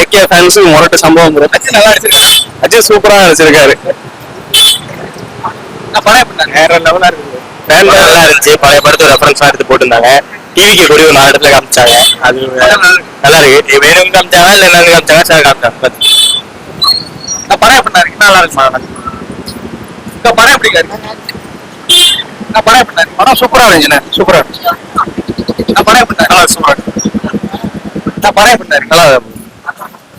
AK ஃபேன்ஸுக்கு முரட்டு சம்பவம் bro. அஜித் நல்லா நடிச்சிருக்காரு அஜித் சூப்பரா இருக்கு? வேற லெவலா இருக்கு. ஃபேன் நல்லா இருந்துச்சு. பழைய படத்தை ரெஃபரன்ஸா எடுத்து போட்டிருந்தாங்க. டிவிக்கு கூட ஒரு நாலு இடத்துல காமிச்சாங்க. அது நல்லா இருக்கு. வேணும் காமிச்சாங்க இல்ல என்னன்னு காமிச்சாங்க சார் காமிச்சாங்க. நான் படம் எப்படி இருக்கு. நல்லா இருக்குமா படம் எப்படி இருக்கு? நான் படம் எப்படி படம் சூப்பரா இருந்துச்சுண்ணே. சூப்பரா நான் படம் எப்படி நல்லா சூப்பரா நான் படம் இருக்கு நல்லா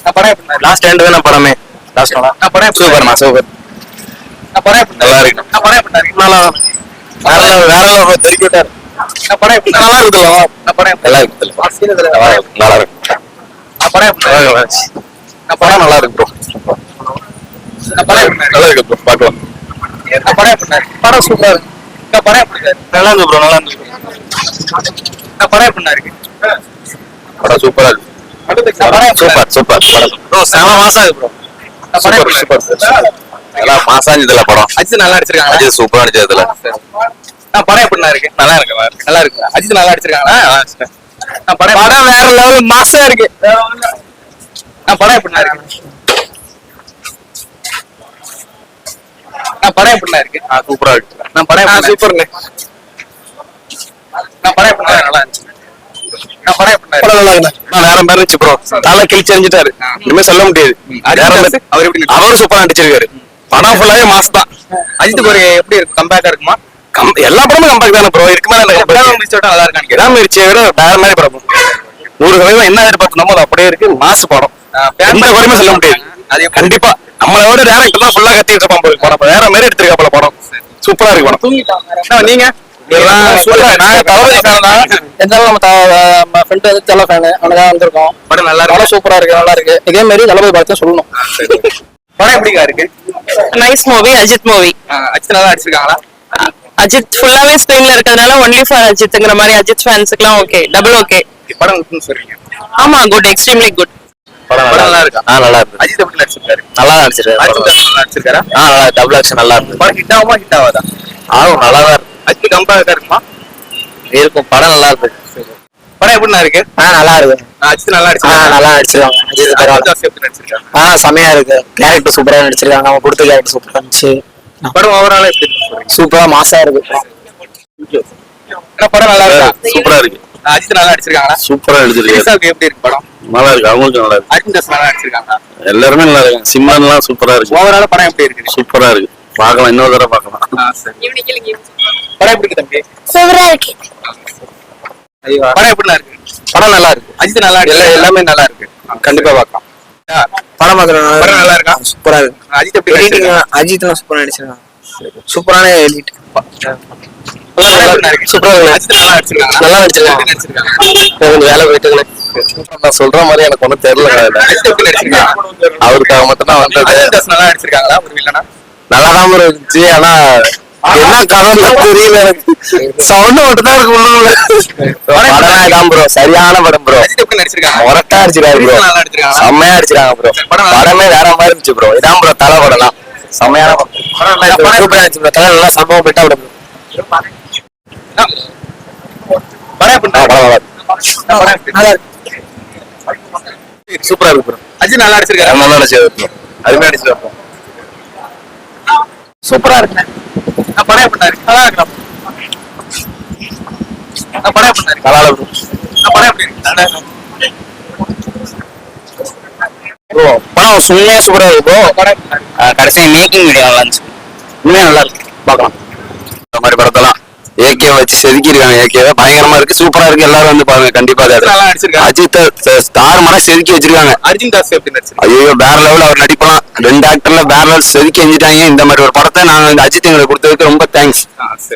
நான் படம் லாஸ்ட் ரெண்டு தானே படமே லாஸ்ட் நான் படம் சூப்பர்ண்ணா சூப்பர் நான் படம் எப்படி நல்லா இருக்கு. நான் படம் இருக்கு நல்லா வேற வேற தெறிக்கி விட்டாரு நான் படம் நல்லா இருக்குதுல்ல நான் படம் நல்லா இருக்கு நல்லா இருக்கு நல்லா இருக்கு நான் படம். நான் படம் நல்லா இருக்கு ப்ரோ நான் படம் நல்லா இருக்கு ப்ரோ பார்க்கலாம் நான் படம் இருக்கு படம் சூப்பரா இருக்கு நான் படம் எப்படி இருக்கு நல்லா இருந்து ப்ரோ நல்லா படம் எப்படி இருக்கு? படம் சூப்பரா இருக்கு. நான் படம் எப்படி சூப்பர்? சூப்பர். படம் ப்ரோ செம மாசா இருக்கு ப்ரோ. நான் படம். அஜித் நல்லா அடிச்சிருக்காங்க அஜித் சூப்பரா நடிச்சதுல நான் படம் இருக்கு? நல்லா இருக்கு நல்லா இருக்கு. அஜித் நல்லா அடிச்சிருக்காங்க படம் படம் வேற லெவல் மாசா இருக்கு. படம் எப்படி இருக்கு? படம் எப்படி இருக்கு? சூப்பரா இருக்கு. நான் படம்? சூப்பர்ண்ணே நான் படம் எப்படி இருக்கு? நல்லா இருந்துச்சு. நான் படம் எப்படி இருக்கு? படம் நல்லா இருக்கு வேற மாதிரி இருந்துச்சு ப்ரோ தலை கிழிச்சு எறிஞ்சிட்டாரு. இனிமே சொல்ல முடியாது. அவர் எப்படி? அவரும் சூப்பரா நடிச்சிருக்காரு. படம் ஃபுல்லாவே மாஸ் தான். அஜித்துக்கு ஒரு எப்படி இருக்கு? கம்பேக்கா இருக்குமா? கம்- எல்லா படமும் கம்பேக் தானே ப்ரோ இருக்கு மேல நல்லா இருக்கான்னு. விடாமுயற்சியை விட வேற மாதிரி படம். நூறு சதவீதம் என்ன எதிர்பார்த்தோமோ அது அப்படியே இருக்கு. மாசு படம். எந்த குறையுமே சொல்ல முடியாது. அது கண்டிப்பா. நம்மளோட டேரக்டர் தான் ஃபுல்லா கத்திட்டு இருப்பான் படம் வேற மாதிரி எடுத்திருக்காப்ல படம். சூப்பரா இருக்கு படம். நீங்க? சூப்பரா இருக்கு. நல்லா இருக்கு. சூப்பரா இருக்கு நல்லா இருக்கு. இதே மாதிரி தளபதி சொல்லணும். படம் எப்படிக்கா இருக்கு? நைஸ் மூவி அஜித் மூவி ஆஹ் அஜித் நல்லா அடிச்சிருக்காங்களா அஜித் ஃபுல்லாவே ஸ்கிரீன்ல இருக்கிறதுனால ஒன்லி ஃபார் அஜித்ங்கிற மாதிரி அஜித் ஃபேன்ஸுக்குலாம் ஓகே டபுள் ஓகே படம் இருக்குன்னு சொல்றீங்க? ஆமா குட் எக்ஸ்ட்ரீம்லி குட் படம் நல்லா இருக்கா? ஆ நல்லா இருக்கு. அஜித் எப்படி நடிச்சிருக்காரு? நல்லா நடிச்சிருக்காரு. அஜித் நல்லா நடிச்சிருக்காரா? ஆ நல்லா டபுள் ஆக்ஷன் நல்லா இருக்கு. படம் ஹிட் ஆகுமா? ஹிட் ஆகாதா? ஆகும் நல்லா தான் அஜித் கம்பேக்கா இருக்குமா? இருக்கும். படம் நல்லா இருக்கு. படம் எப்படிண்ணா இருக்கு? ஆ நல்லா இருக்கு. அஜித் நல்லா ஆ அடிச்சிருக்காங்க நல்லா நடிச்சிருக்காங்க அஜித் பரவாயில்ல. ஆ செமையா இருக்கு. கேரக்டர் சூப்பரா நடிச்சிருக்காங்க. அவங்க கொடுத்த கேரக்டர் சூப்பரா இருந்துச்சு. படம் ஓவராலா? சூப்பரா மாசா இருக்கு. படம் நல்லா இருக்கா? சூப்பரா இருக்கு. அஜித் நல்லா அடிச்சிருக்காங்களா சூப்பரா நடிச்சிருக்காரு ரிசாவுக்கு எப்படி இருக்கு படம்? நல்லா இருக்கு. அவங்களுக்கு நல்லா இருக்கு. அஜித் தாஸ் நல்லா அடிச்சிருக்காங்களா எல்லாருமே நல்லா இருக்கு சிம்மன்லாம் சூப்பரா இருக்கு. ஓவராலா படம் எப்படி இருக்கு? சூப்பரா இருக்கு. பார்க்கலாம் இன்னொரு தடவை பார்க்கலாம். சரி. படம் எப்படி இருக்கு தம்பி? சூப்பரா இருக்கு. படம் எப்படிண்ணா இருக்கு? படம் நல்லா இருக்கு. அஜித் நல்லா அடிச்சிருக்காங்க எல்லாமே நல்லா இருக்கு. கண்டிப்பா பார்க்கலாம். படம் படம் நல்லா இருக்கா? சூப்பரா இருக்கு. அஜித் எப்படி அஜித் சூப்பரா நடிச்சிருக்காங்க. சூப்பரான எடிட். இருக்கு? இருக்கு. சொல்ற மாதிரி எனக்கு ஒன்றும் தெரியல. அவருக்காக மட்டும் தான் வந்தது நல்லா அடிச்சிருக்காங்களா ஒரு வில்லனா நல்லா தான் இருந்துச்சு. ஆனா என்ன கதை தெரியல எனக்கு. சவுண்ட் மட்டும் தான் இருக்கு உள்ளுக்குள்ள படம் தான் ப்ரோ சரியான படம் ப்ரோ முரட்டா அடிச்சிருக்காரு ப்ரோ செம்மையா அடிச்சிருக்காங்க ப்ரோ படம் வேற மாதிரி இருந்துச்சு ப்ரோ இதான் ப்ரோ தலை படம். தான் செம்மையான படம் சூப்பரா இருந்துச்சு ப்ரோ தலை நல்லா சம்பவம் போயிட்டா விட படம் எப்படி படம் நல்லா இருக்கு. படம் எப்படி நல்லா இருக்கு. சூப்பரா இருக்கு ப்ரோ அஜித் நல்லா அடிச்சிருக்காரு நல்லா நடிச்சது ப்ரோ அருமையா நடிச்சிருக்கோம் சூப்பரா இருக்குண்ணே. நான் படம் இருக்கு நல்லா இருக்கு நான் படம் இருக்கு நல்லா இருக்கு. நான் படம் எப்படி படம் சும்மையா சூப்பரா இருக்கு? ப்ரோ படம் எப்படி இருக்கு? கடைசி மேக்கிங் வீடியோ நல்லா இருந்துச்சு உண்மையா நல்லா இருக்கு பார்க்கலாம் இந்த மாதிரி படத்தெல்லாம் ஏகே வச்சு செதுக்கியிருக்காங்க. ஏகேவை பயங்கரமா இருக்கு. சூப்பரா இருக்கு. எல்லாரும் வந்து பாருங்க. கண்டிப்பா அஜித் ஸ்டார் மரம் செதுக்கி வச்சிருக்காங்க. அர்ஜுன் தாஸ் எப்படி ஐயோ வேற லெவல் அவர் நடிப்பலாம் ரெண்டு ஆக்டர்ல வேற லெவல் செதுக்கி எஞ்சிட்டாங்க. இந்த மாதிரி ஒரு படத்தை நாங்க இந்த அஜித் எங்களுக்கு கொடுத்ததுக்கு ரொம்ப தேங்க்ஸ்